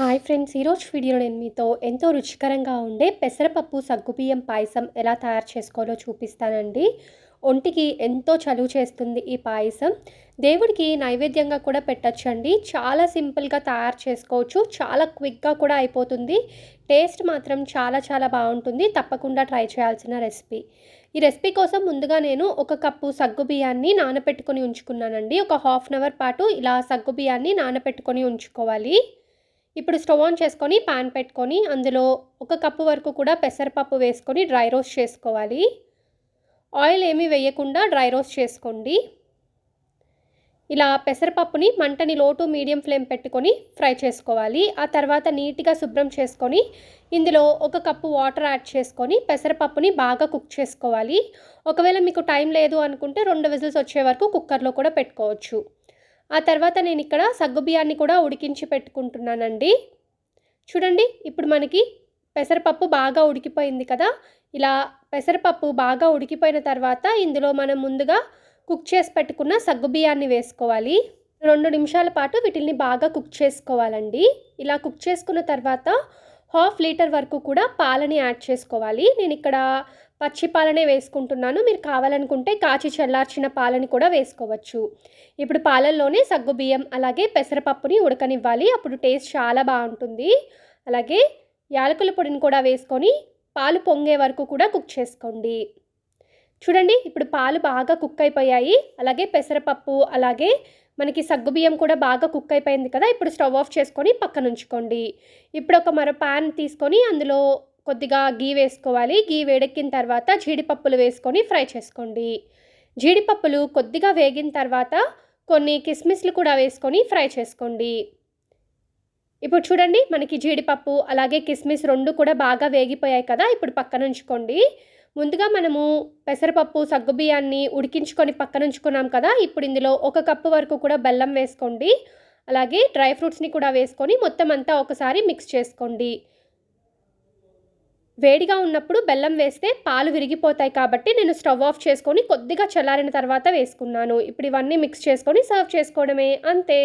Hi friends ఈరోజు video నేను మీతో ఎంతో రుచికరంగా ఉండే పెసరపప్పు సగ్గుబియ్యం పాయసం ఎలా తయారు చేసుకోవాలో చూపిస్తానండి. ఒంటికి ఎంతో చలువ చేస్తుంది ఈ పాయసం. దేవుడికి నైవేద్యంగా కూడా పెట్టచ్చండి. చాలా సింపుల్గా తయారు చేసుకోవచ్చు. చాలా క్విక్గా కూడా అయిపోతుంది. టేస్ట్ మాత్రం చాలా చాలా బాగుంటుంది. తప్పకుండా ట్రై చేయాల్సిన రెసిపీ. ఈ రెసిపీ కోసం ముందుగా నేను ఒక కప్పు సగ్గు బియ్యాన్ని నానబెట్టుకొని ఉంచుకున్నానండి. ఒక హాఫ్ అన్ అవర్ పాటు ఇలా సగ్గు బియ్యాన్ని నానబెట్టుకొని ఉంచుకోవాలి. ఇప్పుడు స్టవ్ ఆన్ చేసుకొని పాన్ పెట్టుకొని అందులో ఒక కప్పు వరకు కూడా పెసరపప్పు వేసుకొని డ్రై రోస్ట్ చేసుకోవాలి. ఆయిల్ ఏమీ వేయకుండా డ్రై రోస్ట్ చేసుకోండి. ఇలా పెసరపప్పుని మంటని లోటు మీడియం ఫ్లేమ్ పెట్టుకొని ఫ్రై చేసుకోవాలి. ఆ తర్వాత నీట్గా శుభ్రం చేసుకొని ఇందులో ఒక కప్పు వాటర్ యాడ్ చేసుకొని పెసరపప్పుని బాగా కుక్ చేసుకోవాలి. ఒకవేళ మీకు టైం లేదు అనుకుంటే రెండు విజిల్స్ వచ్చే వరకు కుక్కర్లో కూడా పెట్టుకోవచ్చు. ఆ తర్వాత నేను ఇక్కడ సగ్గుబియ్యాన్ని కూడా ఉడికించి పెట్టుకుంటున్నానండి. చూడండి ఇప్పుడు మనకి పెసరపప్పు బాగా ఉడికిపోయింది కదా. ఇలా పెసరపప్పు బాగా ఉడికిపోయిన తర్వాత ఇందులో మనం ముందుగా కుక్ చేసి పెట్టుకున్న సగ్గుబియ్యాన్ని వేసుకోవాలి. రెండు నిమిషాల పాటు వీటిని బాగా కుక్ చేసుకోవాలండి. ఇలా కుక్ చేసుకున్న తర్వాత హాఫ్ లీటర్ వరకు కూడా పాలని యాడ్ చేసుకోవాలి. నేను ఇక్కడ పచ్చి పాలనే వేసుకుంటున్నాను. మీరు కావాలనుకుంటే కాచి చల్లార్చిన పాలని కూడా వేసుకోవచ్చు. ఇప్పుడు పాలల్లోనే సగ్గు బియ్యం అలాగే పెసరపప్పుని ఉడకనివ్వాలి. అప్పుడు టేస్ట్ చాలా బాగుంటుంది. అలాగే యాలకుల పొడిని కూడా వేసుకొని పాలు పొంగే వరకు కూడా కుక్ చేసుకోండి. చూడండి ఇప్పుడు పాలు బాగా కుక్ అయిపోయాయి. అలాగే పెసరపప్పు అలాగే మనకి సగ్గుబియ్యం కూడా బాగా కుక్ అయిపోయింది కదా ఇప్పుడు స్టవ్ ఆఫ్ చేసుకొని పక్కన ఉంచుకోండి. ఇప్పుడు ఒక మరో ప్యాన్ తీసుకొని అందులో కొద్దిగా గీ వేసుకోవాలి. గీ వేడెక్కిన తర్వాత జీడిపప్పులు వేసుకొని ఫ్రై చేసుకోండి. జీడిపప్పులు కొద్దిగా వేగిన తర్వాత కొన్ని కిస్మిస్లు కూడా వేసుకొని ఫ్రై చేసుకోండి. ఇప్పుడు చూడండి మనకి జీడిపప్పు అలాగే కిస్మిస్ రెండు కూడా బాగా వేగిపోయాయి కదా ఇప్పుడు పక్కన ఉంచుకోండి. ముందుగా మనము పెసరపప్పు సగ్గుబియ్యాన్ని ఉడికించుకొని పక్కనుంచుకున్నాం కదా ఇప్పుడు ఇందులో ఒక కప్పు వరకు కూడా బెల్లం వేసుకోండి. అలాగే డ్రై ఫ్రూట్స్ని కూడా వేసుకొని మొత్తం అంతా ఒకసారి మిక్స్ చేసుకోండి. వేడిగా ఉన్నప్పుడు బెల్లం వేస్తే పాలు విరిగిపోతాయి కాబట్టి నేను స్టవ్ ఆఫ్ చేసుకొని కొద్దిగా చల్లారిన తర్వాత వేసుకున్నాను. ఇప్పుడు ఇవన్నీ మిక్స్ చేసుకొని సర్వ్ చేసుకోవడమే అంతే.